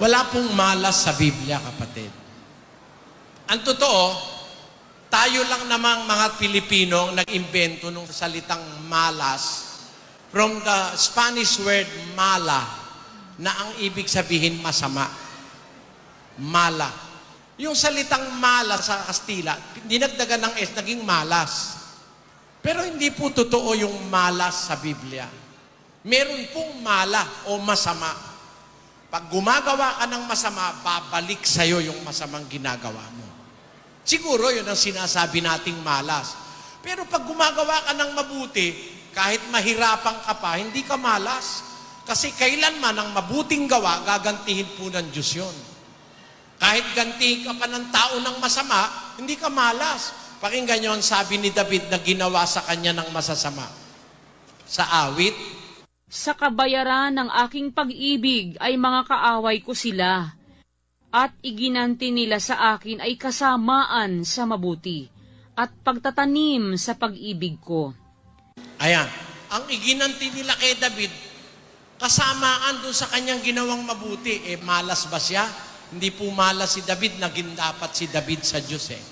Wala pong malas sa Biblia, kapatid. Ang totoo, tayo lang namang mga Pilipino nag-imbento ng salitang malas from the Spanish word mala na ang ibig sabihin masama. Mala. Yung salitang mala sa Kastila, dinagdagan ng S, naging malas. Pero hindi po totoo yung malas sa Biblia. Meron pong mala o masama. Pag gumagawa ka ng masama, babalik sa'yo yung masamang ginagawa mo. Siguro yun ang sinasabi nating malas. Pero pag gumagawa ka ng mabuti, kahit mahirapan ka pa, hindi ka malas. Kasi kailanman ang mabuting gawa, gagantihin po ng Diyos yun. Kahit gantihin ka pa ng tao ng masama, hindi ka malas. Pakinggan nyo ang sabi ni David na ginawa sa kanya ng masasama. Sa awit, Sa kabayaran ng aking pag-ibig ay mga kaaway ko sila, at iginanti nila sa akin ay kasamaan sa mabuti, at pagtatanim sa pag-ibig ko. Ayan. Ang iginanti nila kay David, kasamaan doon sa kanyang ginawang mabuti. Eh, malas ba siya? Hindi po malas si David, naging dapat si David sa Diyos eh.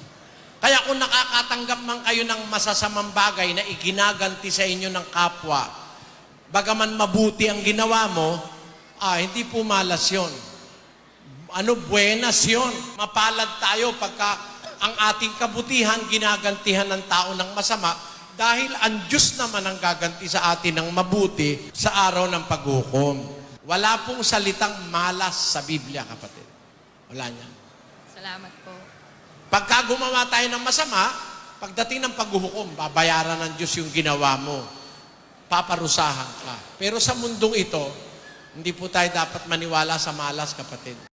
Kaya kung nakakatanggap man kayo ng masasamang bagay na iginaganti sa inyo ng kapwa, bagaman mabuti ang ginawa mo, ah, hindi po malas yon. Ano, buenas yon. Mapalad tayo pagka ang ating kabutihan ginagantihan ng tao ng masama dahil ang Diyos naman ang gaganti sa atin ng mabuti sa araw ng paghukom. Wala pong salitang malas sa Biblia, kapatid. Wala niyan. Salamat po. Pagka gumawa tayo ng masama, pagdating ng paghuhukom, babayaran ng Diyos yung ginawa mo. Paparusahan ka. Pero sa mundong ito, hindi po tayo dapat maniwala sa malas, kapatid.